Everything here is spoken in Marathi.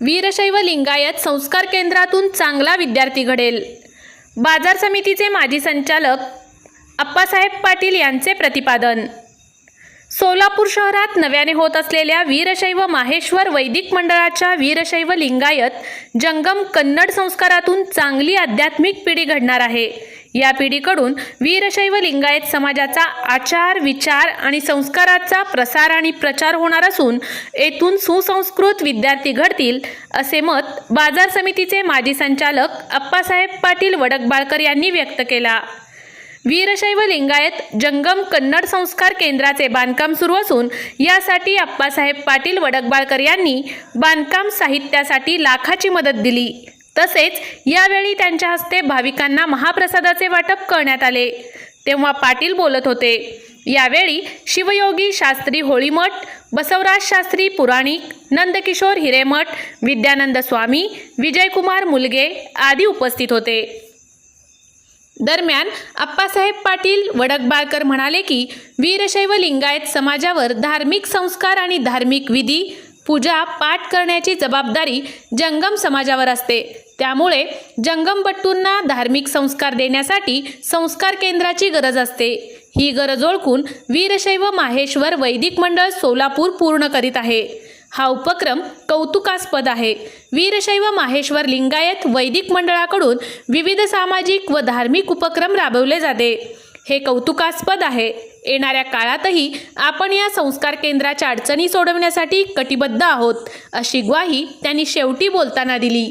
वीरशैव लिंगायत संस्कार केंद्रातून चांगला विद्यार्थी घडेल. बाजार समितीचे माजी संचालक अप्पासाहेब पाटील यांचे प्रतिपादन. सोलापूर शहरात नव्याने होत असलेल्या वीरशैव माहेश्वर वैदिक मंडळाच्या वीरशैव लिंगायत जंगम कन्नड संस्कारातून चांगली आध्यात्मिक पिढी घडणार आहे. या पिढीकडून वीरशैव लिंगायत समाजाचा आचार विचार आणि संस्काराचा प्रसार आणि प्रचार होणार असून येथून सुसंस्कृत विद्यार्थी घडतील असे मत बाजार समितीचे माजी संचालक अप्पासाहेब पाटील वडकबाळकर यांनी व्यक्त केला. वीरशैव लिंगायत जंगम कन्नड संस्कार केंद्राचे बांधकाम सुरू असून यासाठी अप्पासाहेब पाटील वडकबाळकर यांनी बांधकाम साहित्यासाठी लाखाची मदत दिली. तसेच यावेळी त्यांच्या हस्ते भाविकांना महाप्रसादाचे वाटप करण्यात आले. तेव्हा पाटील बोलत होते यावेळी शिवयोगी शास्त्री होळीमठ बसवराज शास्त्री पुराणिक नंदकिशोर हिरेमठ विद्यानंद स्वामी विजयकुमार मुलगे आदी उपस्थित होते. दरम्यान आप्पासाहेब पाटील वडकबाळकर म्हणाले की वीरशैव लिंगायत समाजावर धार्मिक संस्कार आणि धार्मिक विधी पूजा पाठ करण्याची जबाबदारी जंगम समाजावर असते. त्यामुळे जंगमपट्टूंना धार्मिक संस्कार देण्यासाठी संस्कार केंद्राची गरज असते. ही गरज ओळखून वीरशैव माहेश्वर वैदिक मंडळ सोलापूर पूर्ण करीत आहे. हा उपक्रम कौतुकास्पद आहे. वीरशैव माहेश्वर लिंगायत वैदिक मंडळाकडून विविध सामाजिक व धार्मिक उपक्रम राबवले जाते. हे कौतुकास्पद आहे. येणाऱ्या काळातही आपण या संस्कार केंद्राच्या अडचणी सोडवण्यासाठी कटिबद्ध आहोत अशी ग्वाही त्यांनी शेवटी बोलताना दिली.